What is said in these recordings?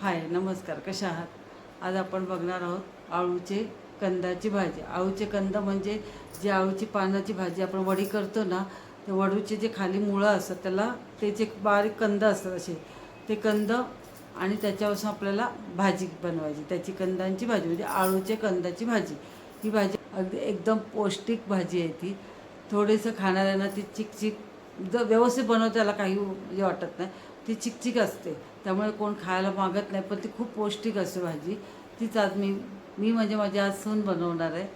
हाय नमस्कार कशा आहात? आज आपण बघणार आहोत आळूचे कंदाची भाजी. आळूचे कंद म्हणजे जी आळूची पानाची भाजी आपण वडी करतो ना ते वडूचे जे खाली मुळं असतात त्याला ते जे बारीक कंद असतात असे ते कंद आणि त्याच्यापासून आपल्याला भाजी बनवायची. त्याची कंदांची भाजी म्हणजे आळूचे कंदाची भाजी. ही भाजी अगदी एकदम पौष्टिक भाजी आहे ती. थोडंसं खाणाऱ्यांना ती चिकचिक जर व्यवस्थित बनवता त्याला काही म्हणजे वाटत नाही. ती चिकचिक असते. त्यामुळे कोण खायला मागत नाही पण ती खूप पौष्टिक असते भाजी. तीच आज मी मी म्हणजे माझी आज सून बनवणार आहे.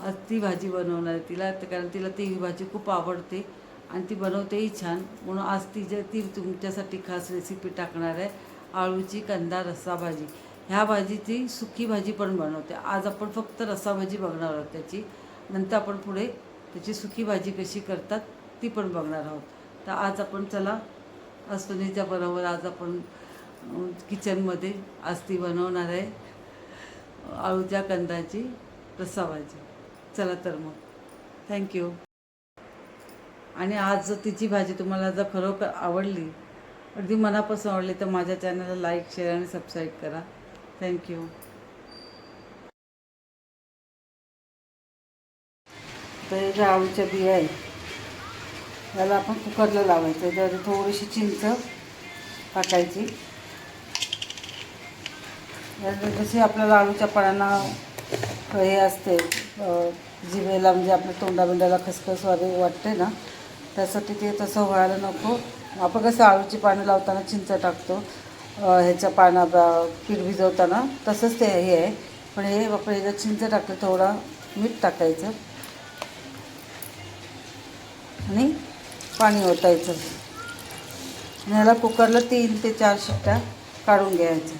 आज ती भाजी बनवणार आहे तिला तर कारण तिला ती भाजी खूप आवडते आणि ती बनवतेही छान. म्हणून आज ती जे ती तुमच्यासाठी खास रेसिपी टाकणार आहे आळूची कंदा रस्सा भाजी. ह्या भाजीची सुकी भाजी पण बनवते. आज आपण फक्त रस्सा भाजी बघणार आहोत त्याची. नंतर आपण पुढे त्याची सुकी भाजी कशी करतात ती पण बघणार आहोत. तर आज आपण चला अस्वनीच्या बरोबर आज आपण किचनमध्ये आज ती बनवणार आहे. आळूच्या कंदाची रसावाची चला तर मग. थँक्यू आणि आज जर तिची भाजी तुम्हाला जर खरोखर आवडली अगदी मनापासून आवडली तर माझ्या चॅनलला लाईक शेअर आणि सबस्क्राईब करा. थँक्यू तर आळूच्या बिया आहे याला आपण कुकरला लावायचं. त्याच्यावर थोडीशी चिंच टाकायची. जशी आपल्याला आळूच्या पानांना हे असते जिभेला म्हणजे आपल्या तोंडाबिंडाला खसखस वाटे वाटते ना त्यासाठी ते तसं व्हायला नको. आपण कसं आळूची पानं लावताना चिंच टाकतो ह्याच्या पाना पीठ भिजवताना तसंच ते हे आहे. पण हे आपण ह्याच्यात चिंच टाकलं थोडा मीठ टाकायचं. आणि पाणी ओतायचं. आणि ह्याला कुकरला तीन ते चार शिट्ट्या काढून घ्यायच्या.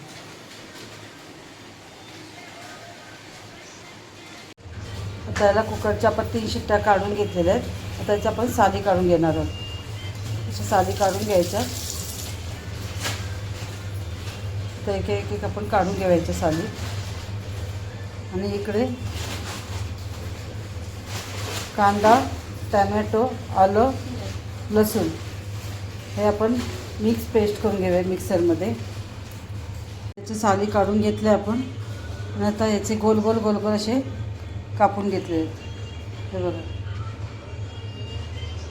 आता याला कुकरच्या आपण तीन शिट्ट्या काढून घेतलेल्या आहेत. आता त्याच्या आपण साली काढून घेणार आहोत. अशा साली काढून घ्यायच्या. तर एक एक एक आपण काढून घ्यायच्या साली. आणि इकडे कांदा टॅमॅटो आलं लसूण. हे आपण मिक्स पेस्ट करून घेऊया मिक्सरमध्ये त्याचे साली काढून घेतले आपण. आणि आता याचे गोल गोल गोल गोल असे कापून घेतले आहेत. हे बघा.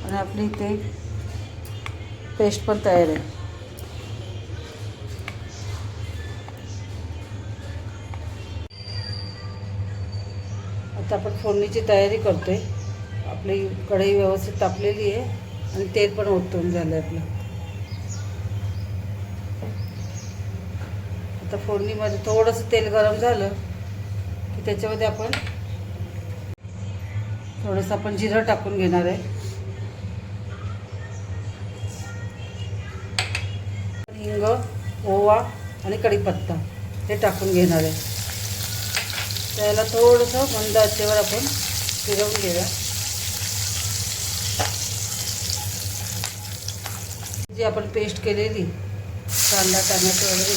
आणि आपली इथे पेस्ट पण तयार आहे. आता आपण फोडणीची तयारी करतोय. आपली कढई व्यवस्थित तापलेली आहे. आणि तेल पण ओतून झालं आहे आपलं. आता फोडणीमध्ये थोडंसं तेल गरम झालं की त्याच्यामध्ये आपण थोडंसं आपण जिरं टाकून घेणार आहे. हिंग ओवा आणि कढीपत्ता हे टाकून घेणार आहे. त्याला थोडंसं मंद आचेवर आपण फिरवून घेऊया. जी आपण पेस्ट केलेली कांदा टमॅटो वगैरे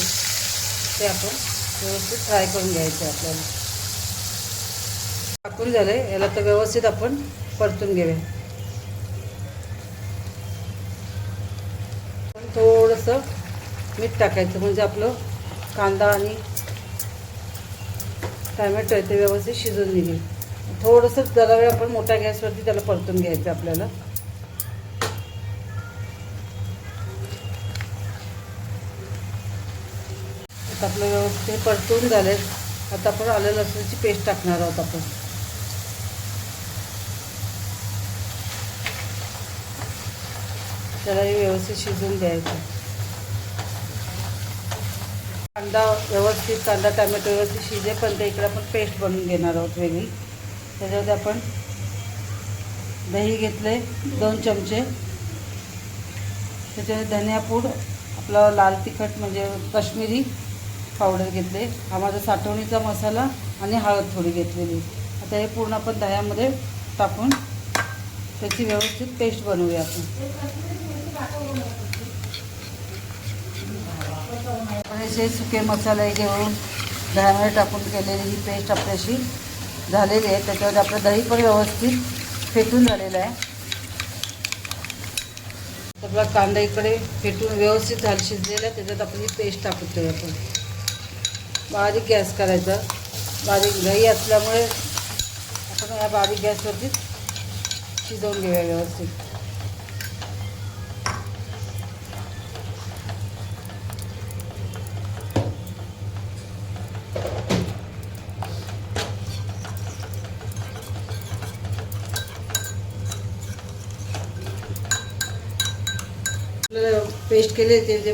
ते आपण व्यवस्थित फ्राय करून घ्यायचं आपल्याला. टाकून झालं आहे याला तर व्यवस्थित आपण परतून घेऊया. थोडंसं मीठ टाकायचं म्हणजे आपलं कांदा आणि टॅमॅटो आहे ते व्यवस्थित शिजून निघेल. थोडंसं जरा वेळ आपण मोठ्या गॅसवरती त्याला परतून घ्यायचं आपल्याला. आता आपलं व्यवस्थित परतून झाले आता आपण आलं लसणाची पेस्ट टाकणार आहोत आपण. त्यालाही व्यवस्थित शिजून द्यायचं. कांदा व्यवस्थित कांदा टॅमॅटो व्यवस्थित शिजे पण ते इकडे आपण पेस्ट बनवून घेणार आहोत वेगळी. त्याच्यामध्ये आपण दही घेतले दोन चमचे. त्याच्यामध्ये धनियापूड आपलं लाल तिखट म्हणजे कश्मीरी. पावडर घेतले हा माझा साठवणीचा मसाला आणि हळद थोडी घेतलेली. आता हे पूर्ण आपण दह्यामध्ये टाकून त्याची व्यवस्थित पेस्ट बनवूया आपण. जे सुके मसाले घेऊन दह्यामध्ये टाकून केलेली ही पेस्ट आपल्याशी झालेली आहे. त्याच्यामध्ये आपलं दही पण व्यवस्थित फेटून झालेलं आहे. आपला कांदा इकडे फेटून व्यवस्थित झालं शिजलेला आहे. त्याच्यात आपण ही पेस्ट टाकतोय आपण. बारीक गॅस करायचा. बारीक घाई असल्यामुळे आपण या बारीक गॅसवरती शिजवून घेऊया व्यवस्थित. आपल्याला पेस्ट केले ते जे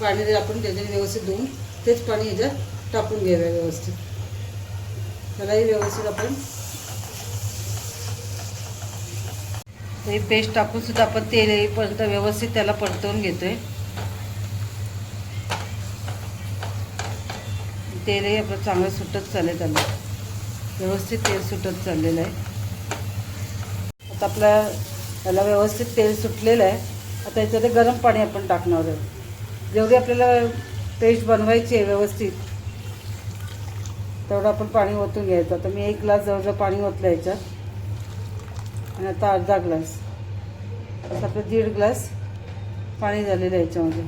पाणी आपण त्याच्याने व्यवस्थित धुवून तेच पाणी ह्याच्यात टाकून घ्याव्या व्यवस्थित. त्यालाही व्यवस्थित आपण. हे पेस्ट टाकून सुद्धा आपण तेल येईपर्यंत व्यवस्थित त्याला परतवून घेतोय. तेलही आपलं चांगलं सुटत चालेल त्याला. व्यवस्थित तेल सुटत चाललेलं आहे. आता आपल्या त्याला व्यवस्थित तेल सुटलेलं आहे. आता याच्यात गरम पाणी आपण टाकणार आहे. जेवढी आपल्याला पेस्ट बनवायची आहे व्यवस्थित तेवढं आपण पाणी ओतून घ्यायचं. आता मी एक ग्लास जवळजवळ पाणी ओतलं याच्यात. आणि आता अर्धा ग्लास. असं आपलं दीड ग्लास पाणी झालेलं आहे याच्यामध्ये.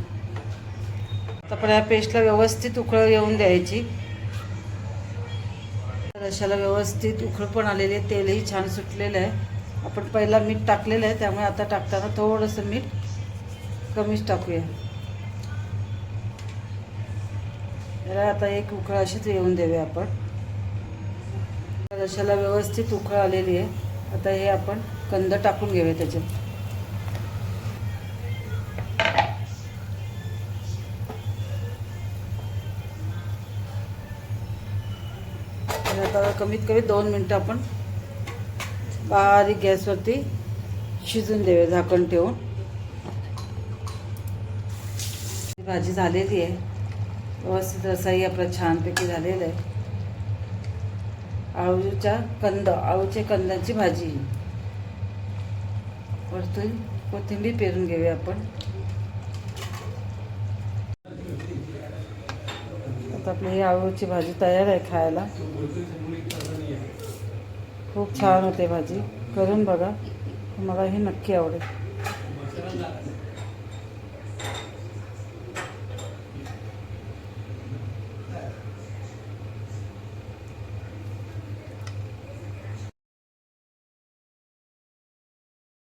आता आपण या पेस्टला व्यवस्थित उकळ येऊन द्यायची. रशाला व्यवस्थित उखळ पण आलेली आहे. तेलही छान सुटलेलं आहे. आपण पहिला मीठ टाकलेलं आहे. त्यामुळे आता टाकताना थोडंसं मीठ कमीच टाकूया. याला आता एक उकळ अशीच येऊन देऊया आपण. रशाला व्यवस्थित उकळ आलेली आहे. आता हे आपण कंद टाकून घेऊया त्याच्यात. आता कमीत कमी दोन मिनटं आपण बारीक गॅसवरती शिजून देऊया झाकण ठेवून. भाजी झालेली आहे. व्यवस्थित रसाही आपला छानपैकी झालेला आहे. आळूच्या कंद आळूच्या कंदाची भाजी. वरतून कोथिंबीर पेरून घेऊया आपण. आता आपली ही आळूची भाजी तयार आहे खायला. खूप छान होते भाजी. करून बघा. मला हे नक्की आवडेल.